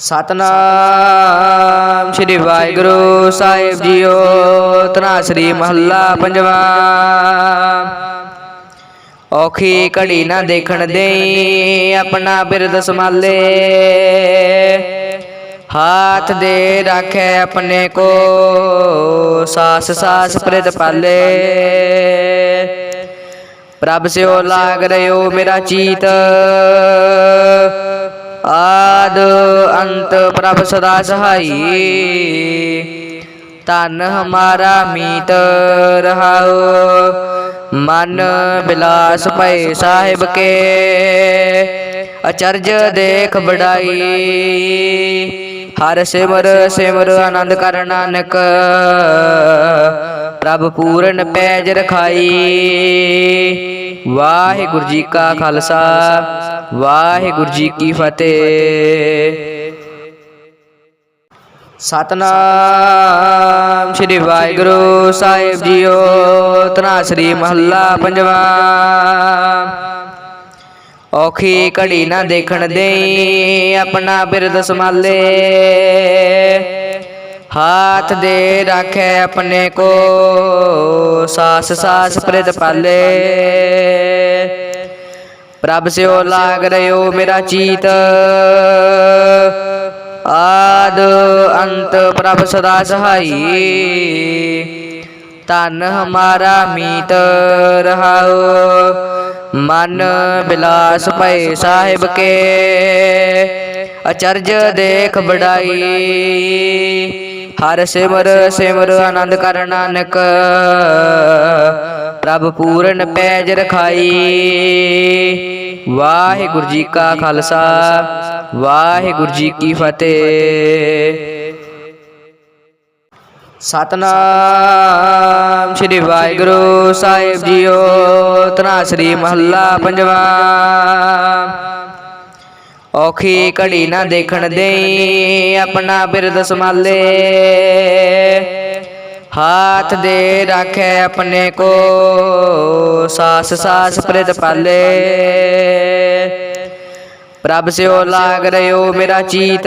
ਸਤਨਾਮ ਸ੍ਰੀ ਵਾਹਿਗੁਰੂ ਸਾਹਿਬ ਜੀਓ ਤਨਾਸਰੀ ਮਹੱਲਾ ਪੰਜਵਾ। ਔਖੀ ਘੜੀ ਨਾ ਦੇਖਣ ਦੇਈ ਆਪਣਾ ਬਿਰਦ ਸੰਭਾਲੇ। ਹਾਥ ਦੇ ਰੱਖੇ ਆਪਣੇ ਕੋ ਸਾਸ ਸਾਸ ਪ੍ਰਿਤ ਪਾਲੇ। ਪ੍ਰਭ ਸਿਓ ਲਾਗ ਰਿਓ ਮੇਰਾ ਚੀਤ। ਆਦ ਅੰਤ ਪ੍ਰਭ ਸਦਾ ਸਹਾਈ। ਤਨ ਹਮਾਰਾ ਮੀਤ ਰਹਾਉ। ਮਨ ਬਿਲਾਸ ਭਏ ਸਾਹਿਬ ਕੇ। ਅਚਰਜ ਦੇਖ ਬੜਾਈ ਹਰ ਸਿਮਰ ਸਿਮਰ ਆਨੰਦ ਕਰ ਨਾਨਕ। ਪ੍ਰਭ ਪੂਰਨ ਪੈਜ ਰਖਾਈ। ਵਾਹਿਗੁਰੂ ਜੀ ਕਾ ਖਾਲਸਾ। ਵਾਹਿਗੁਰੂ ਜੀ ਕੀ ਫਤਿਹ। ਸਤਨਾਮ ਸ੍ਰੀ ਵਾਹਿਗੁਰੂ ਸਾਹਿਬ ਜੀਓ ਤਨਾਸਰੀ ਮਹੱਲਾ ਪੰਜਵਾ। ਔਖੀ ਘੜੀ ਨਾ ਦੇਖਣ ਦੇਈ ਆਪਣਾ ਬਿਰਦ ਸੰਭਾਲੇ। ਹਾਥ ਦੇ ਰੱਖੇ ਆਪਣੇ ਕੋ ਸਾਸ ਸਾਸ ਪ੍ਰਿਤ ਪਾਲੇ। ਪ੍ਰਭ ਸਿਓ ਲਾਗ ਰਿਓ ਮੇਰਾ ਚੀਤ। ਆਦ ਅੰਤ ਪ੍ਰਭ ਸਦਾ ਸਹਾਈ। ਤਨ ਹਮਾਰਾ ਮੀਤ ਰਹਾਉ ਮਨ ਬਿਲਾਸ ਭਏ ਸਾਹਿਬ ਕੇ। ਅਚਰਜ ਦੇਖ ਬੜਾਈ ਹਰ ਸਿਮਰ ਸਿਮਰ ਆਨੰਦ ਕਰ ਨਾਨਕ। ਪ੍ਰਭ ਪੂਰਨ ਪੈਜ ਰਖਾਈ। ਵਾਹਿਗੁਰੂ ਜੀ ਕਾ ਖਾਲਸਾ। ਵਾਹਿਗੁਰੂ ਜੀ ਕੀ ਫਤਿਹ। ਸਤਨਾਮ ਸ੍ਰੀ ਵਾਹਿਗੁਰੂ ਸਾਹਿਬ ਜੀਓ। ਤਨਾਸਰੀ ਮਹੱਲਾ ਪੰਜਵਾ। ਔਖੀ ਘੜੀ ਨਾ ਦੇਖਣ ਦੇਈ ਆਪਣਾ ਬਿਰਦ ਸੰਭਾਲੇ। ਹਾਥ ਦੇ ਰੱਖੇ ਆਪਣੇ ਕੋ ਸਾਸ ਸਾਸ ਪ੍ਰਿਤ ਪਾਲੇ। ਪ੍ਰਭ ਸਿਓ ਲਾਗ ਰਿਓ ਮੇਰਾ ਚੀਤ।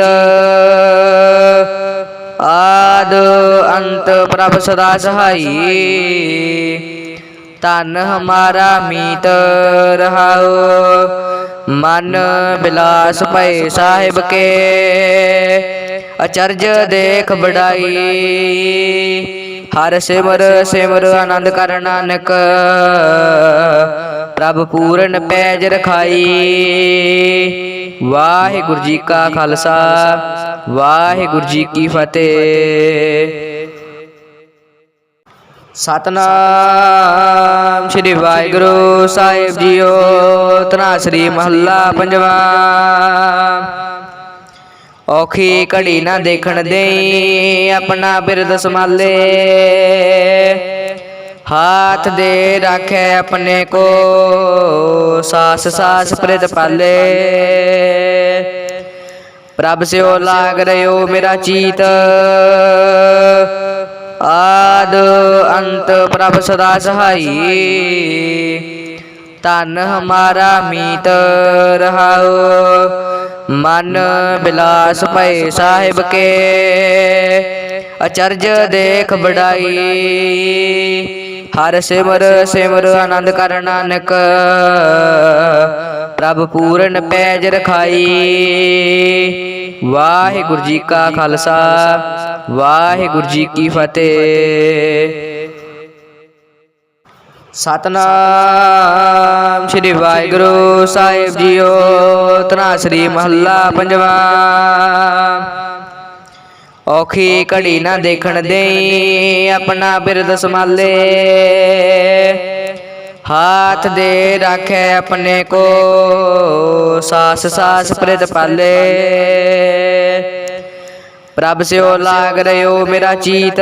ਆਦ ਅੰਤ ਪ੍ਰਭ ਸਦਾ ਸਹਾਈ। ਤਨ ਹਮਾਰਾ ਮੀਤ ਰਹਾਉ ਮਨ ਬਿਲਾਸ ਭਏ ਸਾਹਿਬ ਕੇ। ਅਚਰਜ ਦੇਖ ਬੜਾਈ ਹਰ ਸਿਮਰ ਸਿਮਰ ਆਨੰਦ ਕਰ ਨਾਨਕ। ਪ੍ਰਭ ਪੂਰਨ ਪੈਜ ਰਖਾਈ। ਵਾਹਿਗੁਰੂ ਜੀ ਕਾ ਖਾਲਸਾ, ਵਾਹਿਗੁਰੂ ਜੀ ਕੀ ਫਤਿਹ। ਸਤਨਾਮ ਸ੍ਰੀ ਵਾਹਿਗੁਰੂ ਸਾਹਿਬ ਜੀਓ ਤਨਾਸਰੀ ਮਹੱਲਾ ਪੰਜਵਾ। ਔਖੀ ਘੜੀ ਨਾ ਦੇਖਣ ਦੇਈ ਆਪਣਾ ਬਿਰਦ ਸੰਭਾਲੇ। ਹਾਥ ਦੇ ਰੱਖੇ ਆਪਣੇ ਕੋ ਸਾਸ ਸਾਸ ਪ੍ਰਿਤ ਪਾਲੇ। ਪ੍ਰਭ ਸਿਓ ਲਾਗ ਰਿਓ ਮੇਰਾ ਚੀਤ। ਆਦ ਅੰਤ ਪ੍ਰਭ ਸਦਾ ਸਹਾਈ। ਤਨ ਹਮਾਰਾ ਮੀਤ ਰਹਾਉ ਮਨ ਬਿਲਾਸ ਭਏ ਸਾਹਿਬ ਕੇ, ਅਚਰਜ ਦੇਖ ਬੜਾਈ ਹਰ ਸਿਮਰ ਸਿਮਰ ਆਨੰਦ ਕਰ ਨਾਨਕ, ਪ੍ਰਭ ਪੂਰਨ ਪੈਜ ਰਖਾਈ। ਵਾਹਿਗੁਰੂ ਜੀ ਕਾ ਖਾਲਸਾ, ਵਾਹਿਗੁਰੂ ਜੀ ਕੀ ਫਤਿਹ। ਸਤਨਾਮ ਸ੍ਰੀ ਵਾਹਿਗੁਰੂ ਸਾਹਿਬ ਜੀਓ ਤਨਾਸਰੀ ਮਹੱਲਾ ਪੰਜਵਾ। ਔਖੀ ਘੜੀ ਨਾ ਦੇਖਣ ਦੇਈ, ਆਪਣਾ ਬਿਰਦ ਸੰਭਾਲੇ। ਹਾਥ ਦੇ ਰੱਖੇ ਆਪਣੇ ਕੋ, ਸਾਸ ਸਾਸ ਪ੍ਰਿਤ ਪਾਲੇ। ਪ੍ਰਭ ਸਿਓ ਲਾਗ ਰਿਓ ਮੇਰਾ ਚੀਤ।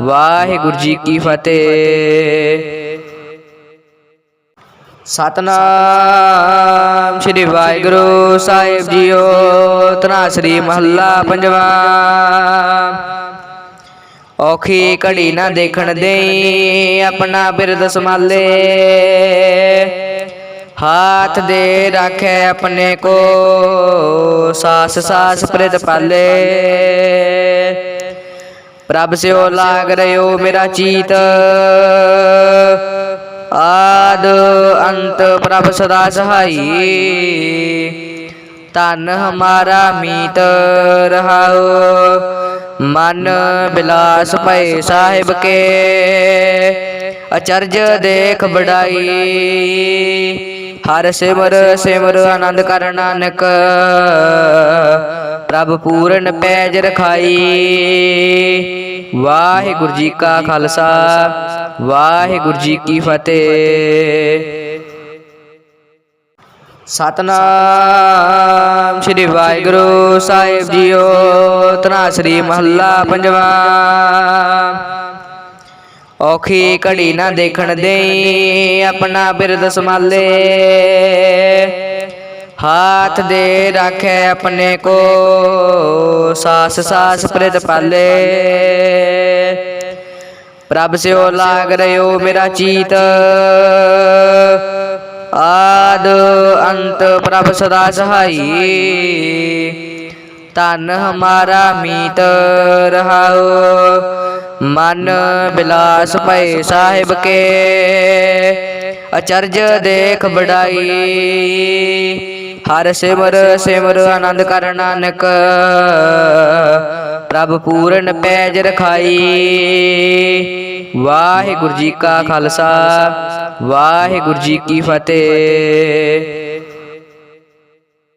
ਵਾਹਿਗੁਰੂ ਜੀ ਕੀ ਫਤਿਹ। ਸਤਨਾਮ ਸ੍ਰੀ ਵਾਹਿਗੁਰੂ ਸਾਹਿਬ ਜੀਓ, ਤਨਾ ਸ੍ਰੀ ਮਹੱਲਾ ਪੰਜਵਾ। ਔਖੀ ਘੜੀ ਨਾ ਦੇਖਣ ਦੇ ਆਪਣਾ ਬਿਰਦ ਸੰਭਾਲੇ। ਹਾਥ ਦੇ ਰੱਖੇ ਆਪਣੇ ਕੋ ਸਾਸ ਸਾਸ ਪ੍ਰਿਤ ਪਾਲੇ। ਪ੍ਰਭ ਸਿਓ ਲਾਗ ਰਿਓ ਮੇਰਾ ਚੀਤ। ਆਦ ਅੰਤ ਪ੍ਰਭ ਸਦਾ ਸਹਾਈ। ਤਨ ਹਮਾਰਾ ਮੀਤ ਰਹਾਉ ਮਨ ਬਿਲਾਸ ਭਏ ਸਾਹਿਬ ਕੇ। ਅਚਰਜ ਦੇਖ ਬੜਾਈ ਹਰ ਸਿਮਰ ਸਿਮਰ ਆਨੰਦ ਕਰ ਨਾਨਕ। ਪ੍ਰਭ ਪੂਰਨ ਪੈਜ ਰਖਾਈ। ਵਾਹਿਗੁਰੂ ਜੀ ਕਾ ਖਾਲਸਾ, ਵਾਹਿਗੁਰੂ ਜੀ ਕੀ ਫਤਿਹ। ਸਤਨਾਮ ਸ੍ਰੀ ਵਾਹਿਗੁਰੂ ਸਾਹਿਬ ਜੀਓ, ਤਨਾ ਸ੍ਰੀ ਮਹੱਲਾ ਪੰਜਵਾ। ਔਖੀ ਘੜੀ ਨਾ ਦੇਖਣ ਦੇ ਆਪਣਾ ਬਿਰਦ ਸੰਭਾਲੇ। ਹਾਥ ਦੇ ਰੱਖੇ ਆਪਣੇ ਕੋ, ਸਾਸ ਸਾਸ ਪ੍ਰਿਤ ਪਾਲੇ। ਪ੍ਰਭ ਸਿਓ ਲਾਗ ਰਿਓ ਮੇਰਾ ਚੀਤ। ਆਦ ਅੰਤ ਪ੍ਰਭ ਸਦਾ ਸਹਾਈ। ਤਨ ਹਮਾਰਾ ਮੀਤ ਰਹਾਉ। ਮਨ ਬਿਲਾਸ ਭਏ ਸਾਹਿਬ ਕੇ। ਅਚਰਜ ਦੇਖ ਬੜਾਈ ਹਰ ਸਿਮਰ ਸਿਮਰ ਆਨੰਦ ਕਰ ਨਾਨਕ। ਪ੍ਰਭ ਪੂਰਨ ਪੈਜ ਰਖਾਈ। ਵਾਹਿਗੁਰੂ ਜੀ ਕਾ ਖਾਲਸਾ, ਵਾਹਿਗੁਰੂ ਜੀ ਕੀ ਫਤਿਹ।